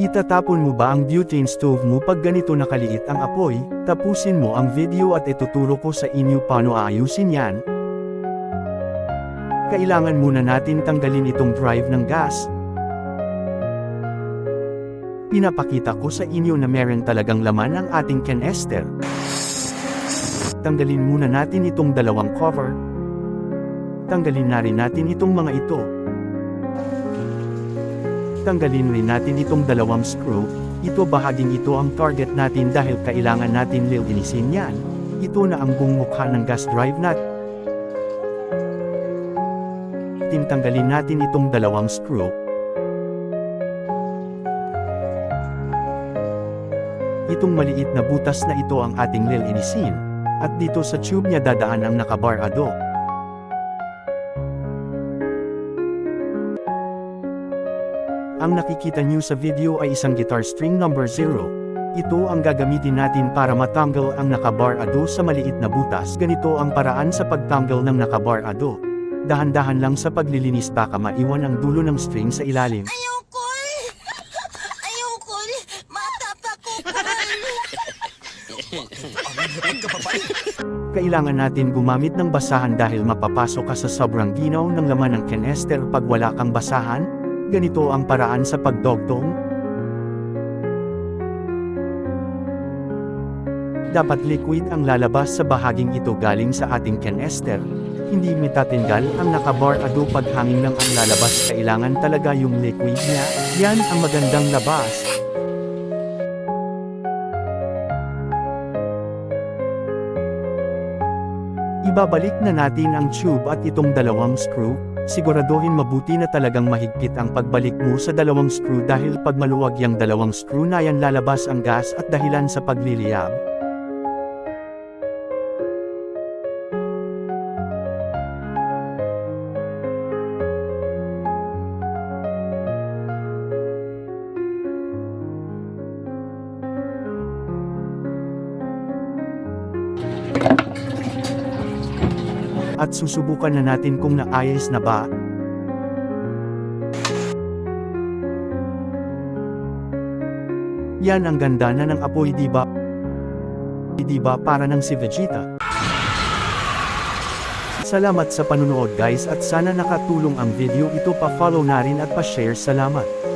Itatapon mo ba ang butane stove mo pag ganito nakaliit ang apoy? Tapusin mo ang video at ituturo ko sa inyo paano aayusin yan. Kailangan muna natin tanggalin itong drive ng gas. Pinapakita ko sa inyo na meron talagang laman ang ating canister. Tanggalin muna natin itong dalawang cover. Tanggalin na rin natin itong mga ito. Tanggalin rin natin itong dalawang screw, ito bahaging ito ang target natin dahil kailangan natin lilinisin yan. Ito na ang buong mukha ng gas drive natin. Tanggalin natin itong dalawang screw. Itong maliit na butas na ito ang ating lilinisin, at dito sa tube niya dadaan ang nakabar Ang nakikita niyo sa video ay isang guitar string number 0. Ito ang gagamitin natin para matanggal ang nakabar ado sa maliit na butas. Ganito ang paraan sa pagtanggal ng nakabar ado. Dahan-dahan lang sa paglilinis baka maiwan ang dulo ng string sa ilalim. Ayoko eh. Ayoko eh. Matapa ko Kailangan natin gumamit ng basahan dahil mapapasok ka sa sobrang ginaw ng laman ng canister pag wala kang basahan. Ganito ang paraan sa pagdogtong. Dapat liquid ang lalabas sa bahaging ito galing sa ating canister. Hindi mitatinggal ang nakabar ado pag hangin lang ang lalabas kailangan talaga yung liquid niya. Yan ang magandang labas. Ibabalik na natin ang tube at itong dalawang screw, siguraduhin mabuti na talagang mahigpit ang pagbalik mo sa dalawang screw dahil pag maluwag yung dalawang screw na yan lalabas ang gas at dahilan sa pagliliyab. At susubukan na natin kung naayos na ba. Yan ang ganda na ng apoy di ba? Di ba para ng si Vegeta? Salamat sa panunood guys at sana nakatulong ang video ito pa follow na rin at pa share salamat.